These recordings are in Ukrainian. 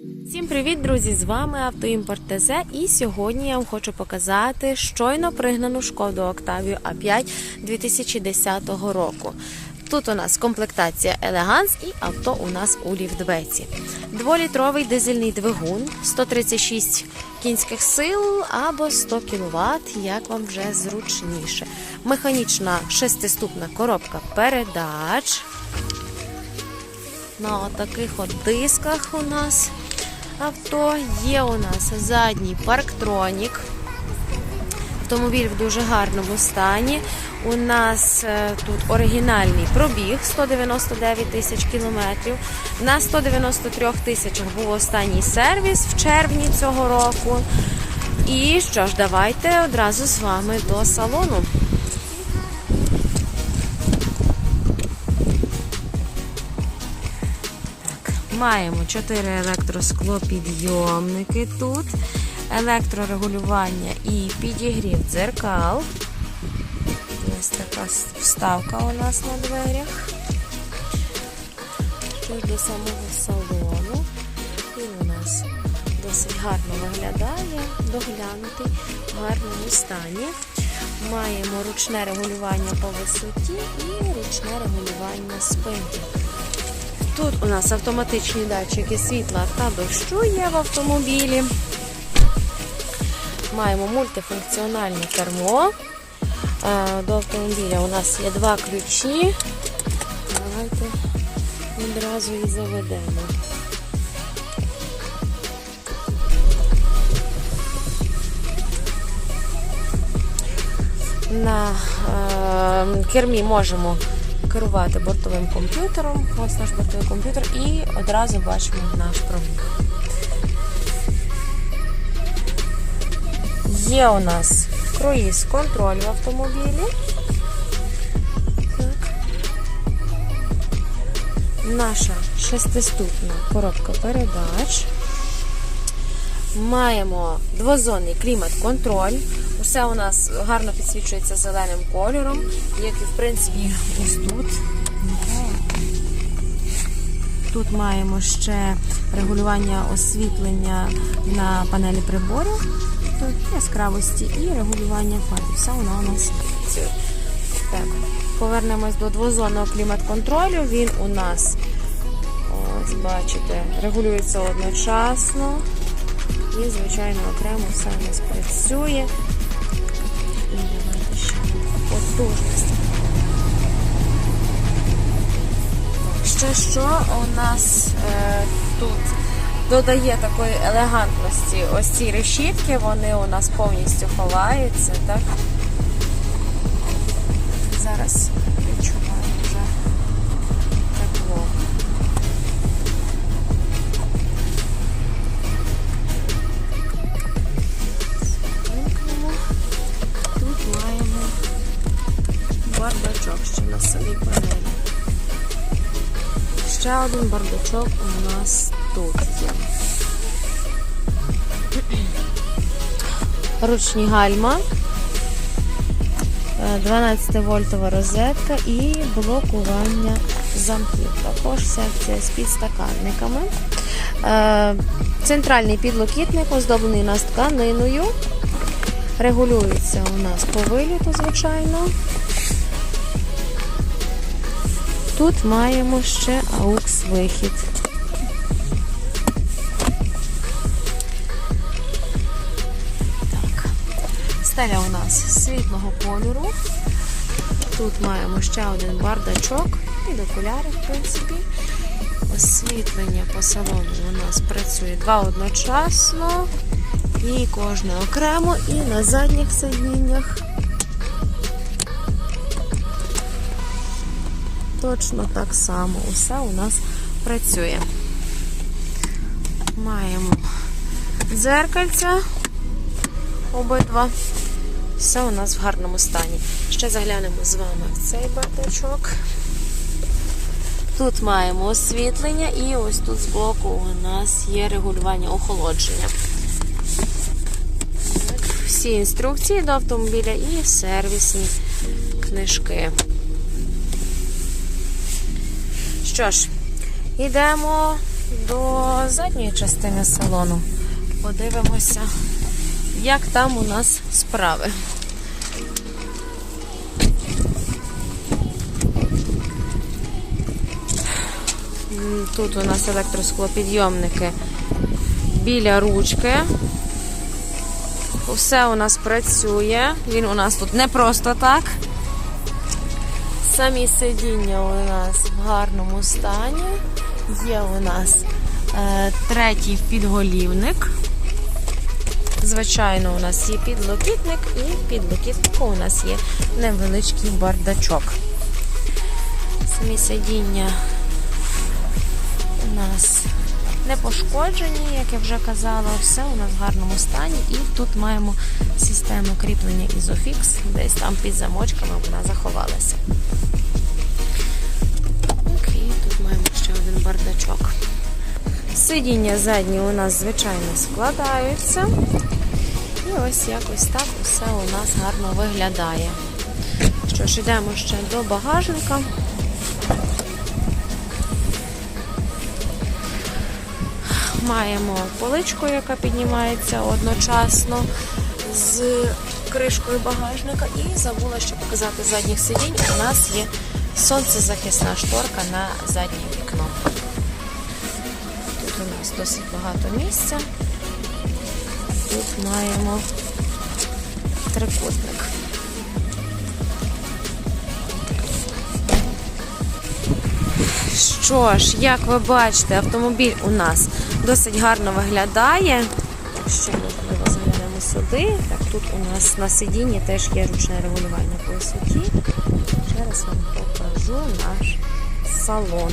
Всім привіт, друзі! З вами Автоімпорт ТЗ і сьогодні я вам хочу показати щойно пригнану шкоду Октавію А5 2010 року. Тут у нас комплектація Елеганс і авто у нас у ліфтбеці. Дволітровий дизельний двигун, 136 кінських сил або 100 кВт, як вам вже зручніше. Механічна шестиступна коробка передач. На таких от дисках у нас авто. Є у нас задній парктронік. Автомобіль в дуже гарному стані. У нас е, тут оригінальний пробіг 199 тисяч кілометрів. На 193 тисячах був останній сервіс в червні цього року. І що ж, давайте одразу з вами до салону. Маємо 4 електросклопідйомники тут, електрорегулювання і підігрів дзеркал. Ось така вставка у нас на дверях. Що для самого салону. Він у нас досить гарно виглядає, доглянутий, в гарному стані. Маємо ручне регулювання по висоті і ручне регулювання спинки. Тут у нас автоматичні датчики світла та дощу є в автомобілі. Маємо мультифункціональне кермо. Е, До автомобіля у нас є два ключі. Давайте відразу і заведемо. На е, кермі можемо керувати бортовим комп'ютером. Ось наш бортовий комп'ютер, і одразу бачимо наш пробіг. Є у нас круїз контроль в автомобілі. Наша шестиступна коробка передач. Маємо двозонний клімат-контроль. Усе у нас гарно підсвічується зеленим кольором, як і в принципі ось тут. Тут маємо ще регулювання освітлення на панелі приборів, яскравості і регулювання фарб. Все воно у нас. Так, повернемось до двозонного клімат-контролю. Він у нас, ось бачите, регулюється одночасно. І, звичайно, окремо все у нас працює. І давайте ще потужність. Ще що у нас е, тут додає такої елегантності ось ці решітки, вони у нас повністю ховаються, так? Зараз на самій панелі. Ще один бардачок у нас тут є. Ручні гальма, 12 вольтова розетка і блокування замків. Також секція з підстаканниками. Е, Центральний підлокітник оздоблений нас тканиною. Регулюється у нас по виліту, звичайно. Тут маємо ще. Так. Стеля у нас світлого кольору. Тут маємо ще один бардачок під окуляри, в принципі. Освітлення по салону у нас працює два одночасно. І кожне окремо, і на задніх сидіннях. Точно так само усе у нас працює. Маємо дзеркальця обидва. Все у нас в гарному стані. Ще заглянемо з вами в цей бардачок. Тут маємо освітлення і ось тут збоку у нас є регулювання охолодження. Всі інструкції до автомобіля і сервісні книжки. Що ж, йдемо до задньої частини салону. Подивимося, як там у нас справи. Тут у нас електросклопідйомники біля ручки. Все у нас працює. Він у нас тут не просто так. Самі сидіння у нас в гарному стані. Є у нас е, третій підголівник. Звичайно, у нас є підлокітник і підлокітнику у нас є невеличкий бардачок. Самі сидіння у нас не пошкоджені, як я вже казала, все у нас в гарному стані. І тут маємо систему кріплення Isofix, десь там під замочками вона заховалася. Бардачок. Сидіння задні у нас, звичайно, складаються. І ось якось так усе у нас гарно виглядає. Що ж, йдемо ще до багажника. Маємо поличку, яка піднімається одночасно з кришкою багажника. І забула ще показати задніх сидінь. У нас є сонцезахисна шторка на заднє вікно. Нас досить багато місця. Тут маємо трикутник. Що ж, як ви бачите, автомобіль у нас досить гарно виглядає. Ще можливо заглянемо сюди. Так, тут у нас на сидінні теж є ручне регулювання по висоті. Ще раз вам покажу наш салон.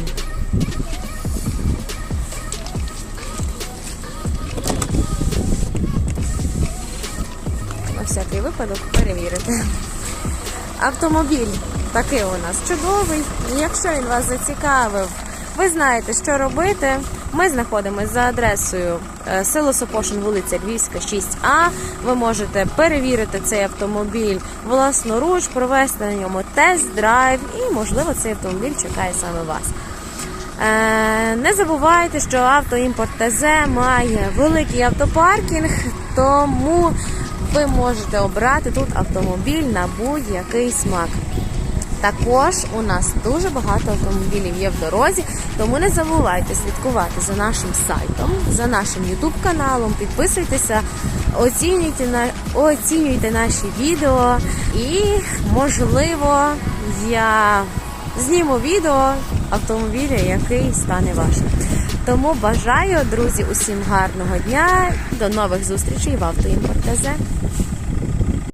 Всякий випадок перевірити. Автомобіль такий у нас чудовий. Якщо він вас зацікавив, ви знаєте, що робити. Ми знаходимося за адресою е, село Сопошин, вулиця Львівська, 6А. Ви можете перевірити цей автомобіль власноруч, провести на ньому тест-драйв, і, можливо, цей автомобіль чекає саме вас. Е, Не забувайте, що автоімпорт ТЗ має великий автопаркінг, тому ви можете обрати тут автомобіль на будь-який смак. Також у нас дуже багато автомобілів є в дорозі, тому не забувайте слідкувати за нашим сайтом, за нашим YouTube каналом, підписуйтеся, оцінюйте, оцінюйте наші відео і, можливо, я зніму відео автомобіля, який стане вашим. Тому бажаю, друзі, усім гарного дня, до нових зустрічей в автоімпорт ТЗ.